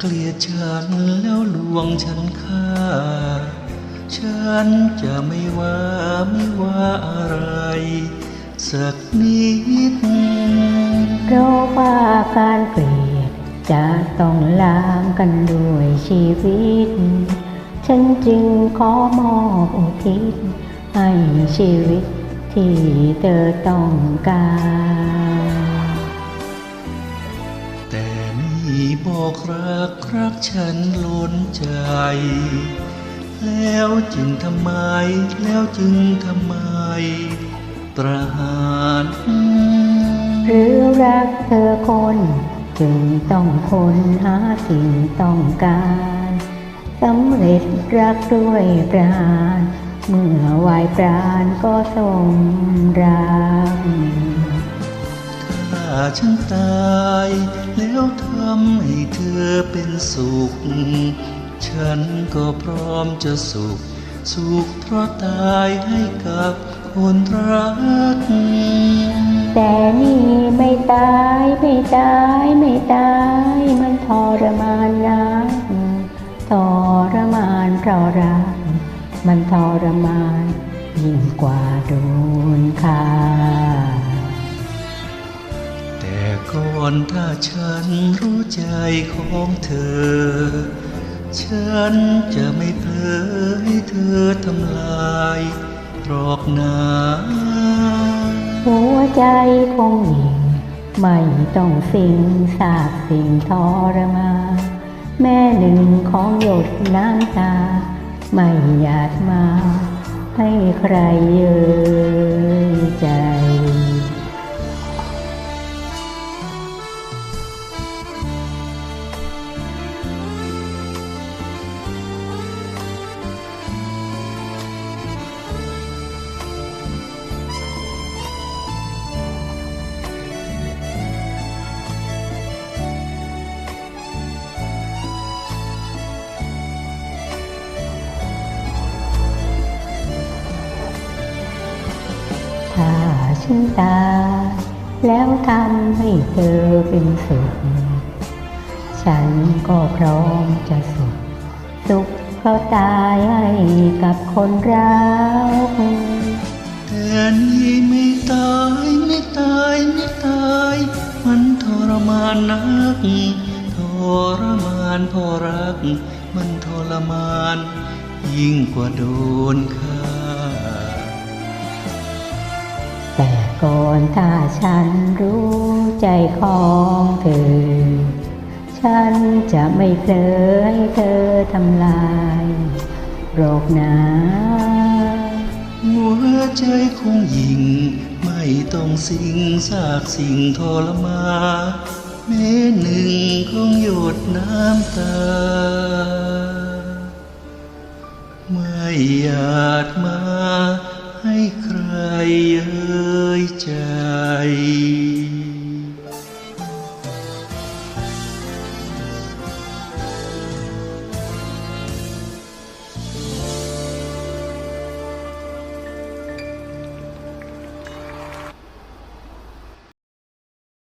เกลียดฉันแล้วลวงฉันค่า ฉันจะไม่ว่าไม่ว่าอะไร สักนิดเพราะว่าการเกลียดจะต้องล้างกันด้วยชีวิต ฉันจึงขอมอบอุทิศให้ชีวิตที่เธอต้องการ นี่บอกรักรักฉันล้นใจ แล้วจึงทำไม แล้วจึงทำไมประหารหรือรักเธอคน จึงต้องคนหาสิ่งต้องการสำเร็จรักด้วยประหารเมื่อวายปราณก็สมรักถ้า ฉันตาย แล้วทำให้เธอเป็นสุข ฉันก็พร้อมจะสุข สุขเพราะตายให้กับคนรัก แต่นี่ไม่ตายไม่ตายไม่ตายมันทรมานนะทรมานเพราะรัก มันทรมานยิ่งกว่าโดนฆ่า อนถ้าฉันรู้ใจของเธอ ฉันจะไม่เพลอให้เธอทำลายหรอกนาหัวใจคงยิ่งไม่ต้องสิ่งสาบสิ่งทรมานแม่หนึ่งของหยดน้ำตา ไม่อยากมา ให้ใครเย้ยใจ ถ้าฉันตาย แล้วทำให้เธอเป็นสุข ฉันก็พร้อมจะสุข สุขเพราะตายให้กับคนรักแต่นี่ไม่ตายไม่ตายไม่ตาย มันทรมานนักทรมานพอรัก มันทรมาน ยิ่งกว่าโดนฆ่า แต่ก่อนถ้าฉันรู้ใจของเธอ ฉันจะไม่เพลอให้เธอทำลายโรคหนาหัวใจคงยิง ไม่ต้องสิ่งซากสิ่งทรมานแม้หนึ่งของหยดน้ำตา ไม่อยาจมาให้ใครเย้ยใจ